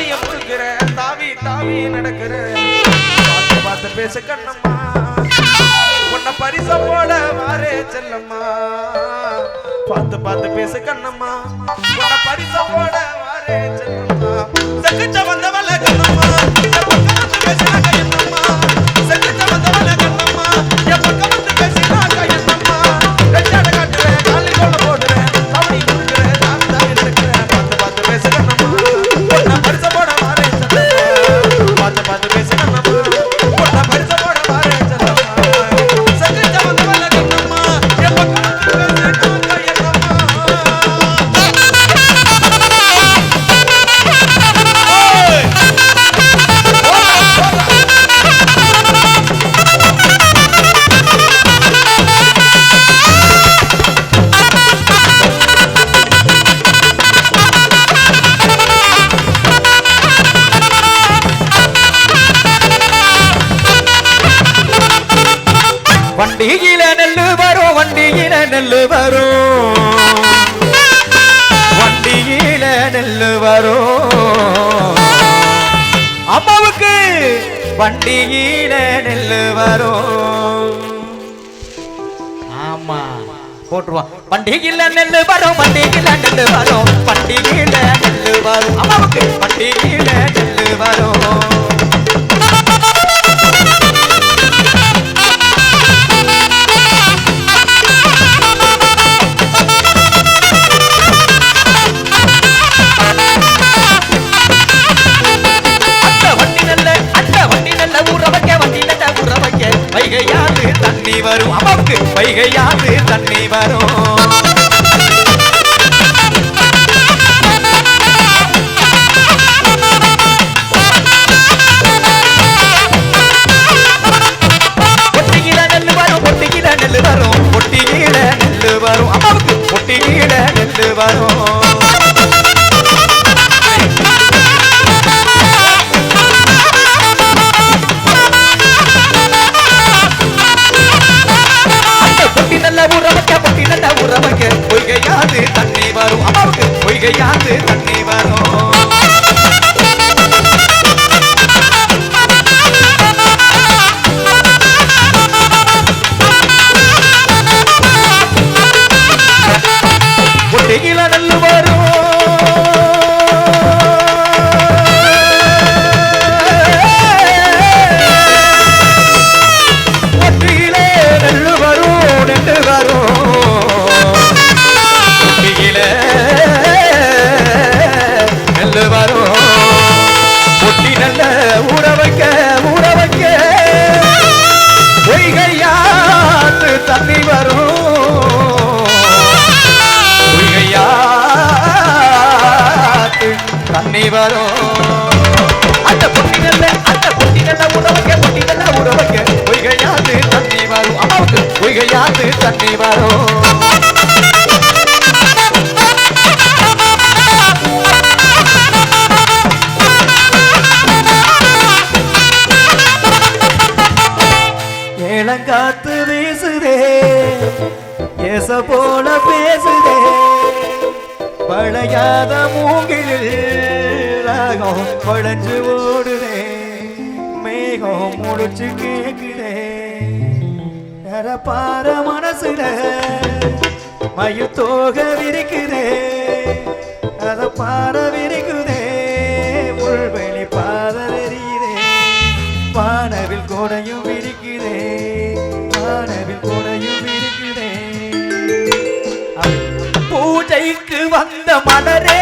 தாடியம் கொடுக்கிற தாவி தாவி நடக்கிற. பார்த்து பார்த்து பேச கண்ணம்மா. உன்னை பரிச போல செல்லம்மா. பார்த்து பார்த்து பேச கண்ணம்மா. உன்னை பரிச போல செல்லம்மா. சகிச்ச கண்ணம்மா. பேசுற நெல்லு வரும் வண்டியில நெல்லு வரும். அம்மாவுக்கு வண்டியில நெல்லு வரும் ஆமா போட்டுருவான் வண்டியில நெல்லு வரும் வண்டியில நெல்லு வரும் வண்டியில நெல்லு வரும். அம்மாவுக்கு வண்டியில நெல்லு வரும். அம்மாவுக்கு வைகையாது தண்ணி வரும். பொட்டியில நெல்லு வரும். தண்ணி வரும் அந்த பொட்டி நல்ல அந்த பொட்டி நல்ல ஊற வைக்க பொட்டி நல்ல ஊற வைக்க பொய்கையாத்து தண்ணி வரும் அம்மாவுக்கு பொய்கையாத்து தண்ணி வரும் ஏலங்காத்து வீசுதே. ஏச போல பேசுதே பழையாத மூங்கிலில் ராகம் பழஞ்சு ஓடுதே. மேகம் முடிச்சு கேட்குதே. பார மனசுல மயத்தோக விரிக்குதே. அத பார விரிக்குதே. முள்வெளி பாத வெறியுதே. வானவில் கோடையும் விரிக்குதே. வானவில் கோடையும் விரிக்குதே வந்த மலரே